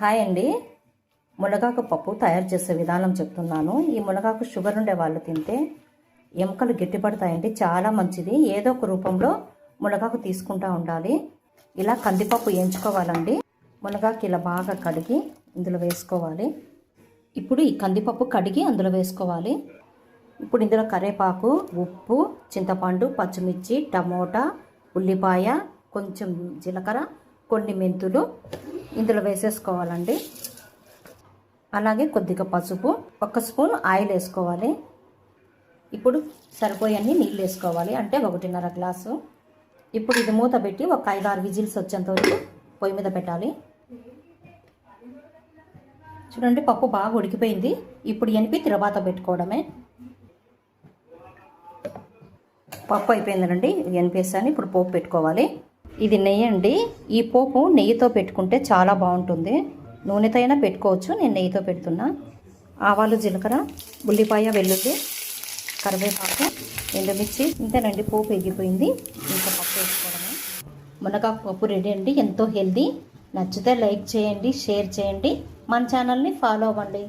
Hi అండి. మునగాకు పప్పు తయారు చేసే విధానం చెప్తున్నాను. ఈ మునగాకు షుగర్ ఉండే వాళ్ళు తింటే ఎముకలు గట్టిపడతాయండి. చాలా మంచిది. ఏదో ఒక రూపంలో మునగాకు తీసుకుంటూ ఉండాలి. ఇలా కందిపప్పు ఎంచుకోవాలండి మునగాకు ఇలా బాగా కడిగి ఇందులో వేసుకోవాలి. ఇప్పుడు ఈ కందిపప్పు కడిగి అందులో వేసుకోవాలి. ఇప్పుడు ఇందులో కరివేపాకు ఉప్పు చింతపండు పచ్చిమిర్చి టమోటా ఉల్లిపాయ కొంచెం జీలకర్ర కొన్ని మెంతులు ఇందులో వేసేసుకోవాలండి. అలాగే కొద్దిగా పసుపు ఒక స్పూన్ ఆయిల్ వేసుకోవాలి. ఇప్పుడు సరిపోయన్ని నీళ్ళు వేసుకోవాలి అంటే ఒకటిన్నర గ్లాసు. ఇప్పుడు ఇది మూత పెట్టి ఒక ఐదు ఆరు విజిల్స్ వచ్చేంత వరకు పొయ్యి మీద పెట్టాలి. చూడండి పప్పు బాగా ఉడికిపోయింది. ఇప్పుడు ఎనిపి తిరవాత పెట్టుకోవడమే. పప్పు అయిపోయిందండి ఎనిపేసాను. ఇప్పుడు పోపు పెట్టుకోవాలి. ఇది నెయ్యి అండి ఈ పోపు నెయ్యితో పెట్టుకుంటే చాలా బాగుంటుంది. నూనెతో అయినా పెట్టుకోవచ్చు. నేను నెయ్యితో పెడుతున్నా. ఆవాలు జీలకర్ర ఉల్లిపాయ వెల్లుల్లి కరివేపాకు ఎండుమిర్చి ఇంతేనండి. పోపు ఎగిపోయింది ఇంకా పప్పు వేసుకోవడమే. మునగాకు పప్పు రెడీ అండి. ఎంతో హెల్దీ. నచ్చితే లైక్ చేయండి షేర్ చేయండి. మన ఛానల్ని ఫాలో అవ్వండి.